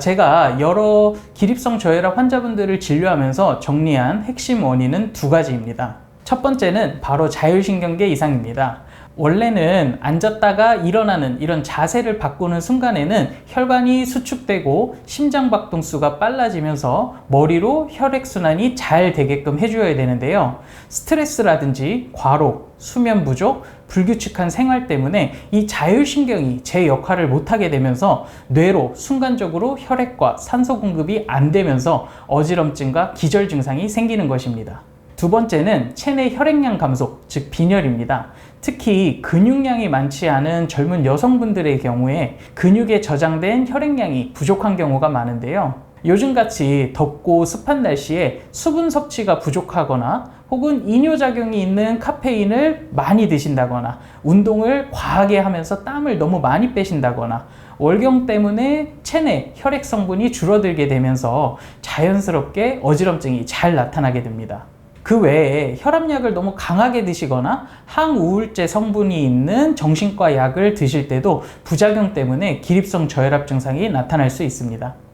제가 여러 기립성 저혈압 환자분들을 진료하면서 정리한 핵심 원인은 두 가지입니다. 첫 번째는 바로 자율신경계 이상입니다. 원래는 앉았다가 일어나는 이런 자세를 바꾸는 순간에는 혈관이 수축되고 심장 박동수가 빨라지면서 머리로 혈액순환이 잘 되게끔 해줘야 되는데요. 스트레스라든지 과로, 수면 부족, 불규칙한 생활 때문에 이 자율신경이 제 역할을 못하게 되면서 뇌로 순간적으로 혈액과 산소 공급이 안 되면서 어지럼증과 기절 증상이 생기는 것입니다. 두 번째는 체내 혈액량 감소, 즉 빈혈입니다. 특히 근육량이 많지 않은 젊은 여성분들의 경우에 근육에 저장된 혈액량이 부족한 경우가 많은데요. 요즘같이 덥고 습한 날씨에 수분 섭취가 부족하거나 혹은 이뇨작용이 있는 카페인을 많이 드신다거나 운동을 과하게 하면서 땀을 너무 많이 빼신다거나 월경 때문에 체내 혈액 성분이 줄어들게 되면서 자연스럽게 어지럼증이 잘 나타나게 됩니다. 그 외에 혈압약을 너무 강하게 드시거나 항우울제 성분이 있는 정신과 약을 드실 때도 부작용 때문에 기립성 저혈압 증상이 나타날 수 있습니다.